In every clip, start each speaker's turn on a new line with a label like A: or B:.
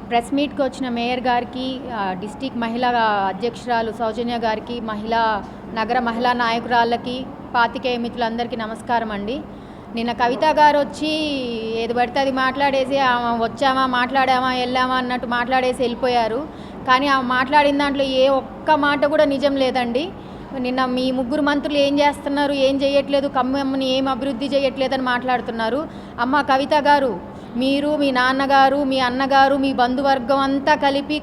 A: Press మీట్కి వచ్చిన mayor గారికి district మహిళా అధ్యక్షురాలు సౌజన్య గారికి మహిళా నగర మహిళా నాయకురాళ్ళకి పాతికేయ మిత్రులందరికీ నమస్కారం అండి. నిన్న కవిత గారు వచ్చి ఏది పడితే అది మాట్లాడేసి వచ్చామా మాట్లాడామా వెళ్ళామా అన్నట్టు మాట్లాడేసి వెళ్ళిపోయారు. కానీ ఆమె మాట్లాడిన దాంట్లో ఏ ఒక్క మాట కూడా నిజం లేదండి. నిన్న మీ ముగ్గురు మంత్రులు ఏం చేస్తున్నారు ఏం చేయట్లేదు కమ్మమ్మని ఏం అభివృద్ధి చేయట్లేదని మాట్లాడుతున్నారు. అమ్మ కవిత గారు మీరు మీ నాన్నగారు మీ అన్నగారు మీ బంధువర్గం అంతా కలిపి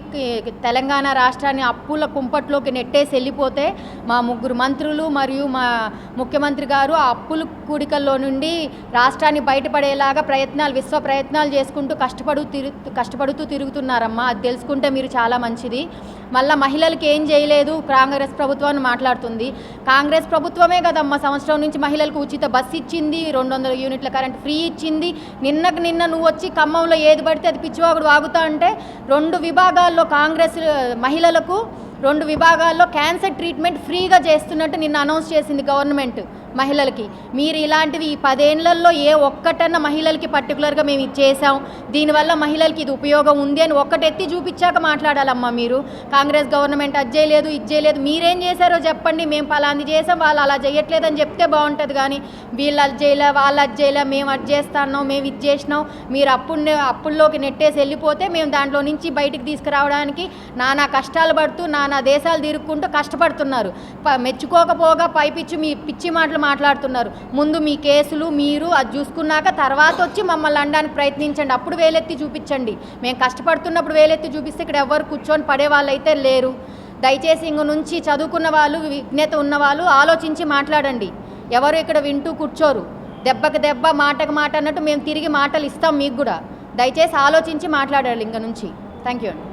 A: తెలంగాణ రాష్ట్రాన్ని అప్పుల కుంపట్లోకి నెట్టేసి వెళ్ళిపోతే మా ముగ్గురు మంత్రులు మరియు మా ముఖ్యమంత్రి గారు ఆ అప్పుల కూడికల్లో నుండి రాష్ట్రాన్ని బయటపడేలాగా ప్రయత్నాలు విశ్వ ప్రయత్నాలు చేసుకుంటూ కష్టపడు తిరు కష్టపడుతూ తిరుగుతున్నారమ్మా. అది తెలుసుకుంటే మీరు చాలా మంచిది. మళ్ళీ మహిళలకి ఏం చేయలేదు? కాంగ్రెస్ ప్రభుత్వాన్ని మాట్లాడుతుంది. కాంగ్రెస్ ప్రభుత్వమే కదమ్మా. సంవత్సరం నుంచి మహిళలకు ఉచిత బస్సు ఇచ్చింది రెండు వందల యూనిట్ల కరెంట్ ఫ్రీ ఇచ్చింది. నిన్నకు నిన్న నువ్వు వచ్చి ఖమ్మంలో ఏది పడితే అది పిచ్చివాగుడు వాగుతా అంటే రెండు విభాగాల్లో కాంగ్రెస్ మహిళలకు రెండు విభాగాల్లో క్యాన్సర్ ట్రీట్మెంట్ ఫ్రీగా చేస్తున్నట్టు నిన్న అనౌన్స్ చేసింది గవర్నమెంట్. మహిళలకి. మీరు ఇలాంటివి ఈ పదేళ్ళలో ఏ ఒక్కటన్నా మహిళలకి పర్టికులర్గా మేము ఇది చేసాం దీనివల్ల మహిళలకి ఇది ఉపయోగం ఉంది అని ఒక్కటెత్తి చూపించాక మాట్లాడాలమ్మా మీరు. కాంగ్రెస్ గవర్నమెంట్ అది చేయలేదు ఇది చేయలేదు. మీరేం చేశారో చెప్పండి. మేము పలాంది చేసాం వాళ్ళు అలా చేయట్లేదని చెప్తే బాగుంటుంది కానీ వీళ్ళు అది చేయలే వాళ్ళు అది చేయలే మేము అది చేస్తాన్నాం మేము ఇది చేసినాం. మీరు అప్పుడు అప్పుల్లోకి నెట్టేసి వెళ్ళిపోతే మేము దాంట్లో నుంచి బయటికి తీసుకురావడానికి నానా కష్టాలు పడుతూ నానా దేశాలు తిరుక్కుంటూ కష్టపడుతున్నారు. ప- మెచ్చుకోకపోగా పైపిచ్చి మీ పిచ్చి మాటలు మాట్లాడుతున్నారు. ముందు మీ కేసులు మీరు అది చూసుకున్నాక తర్వాత వచ్చి మమ్మల్ని అనడానికి ప్రయత్నించండి. అప్పుడు వేలెత్తి చూపించండి. మేము కష్టపడుతున్నప్పుడు వేలెత్తి చూపిస్తే ఇక్కడ ఎవరు కూర్చొని పడే వాళ్ళైతే లేరు. దయచేసి ఇంక నుంచి చదువుకున్న వాళ్ళు విజ్ఞత ఉన్న వాళ్ళు ఆలోచించి మాట్లాడండి. ఎవరు ఇక్కడ వింటూ కూర్చోరు. దెబ్బకి దెబ్బ మాటకు మాట అన్నట్టు మేము తిరిగి మాటలు ఇస్తాం మీకు కూడా. దయచేసి ఆలోచించి మాట్లాడాలి ఇంక నుంచి. థ్యాంక్ యూ అండి.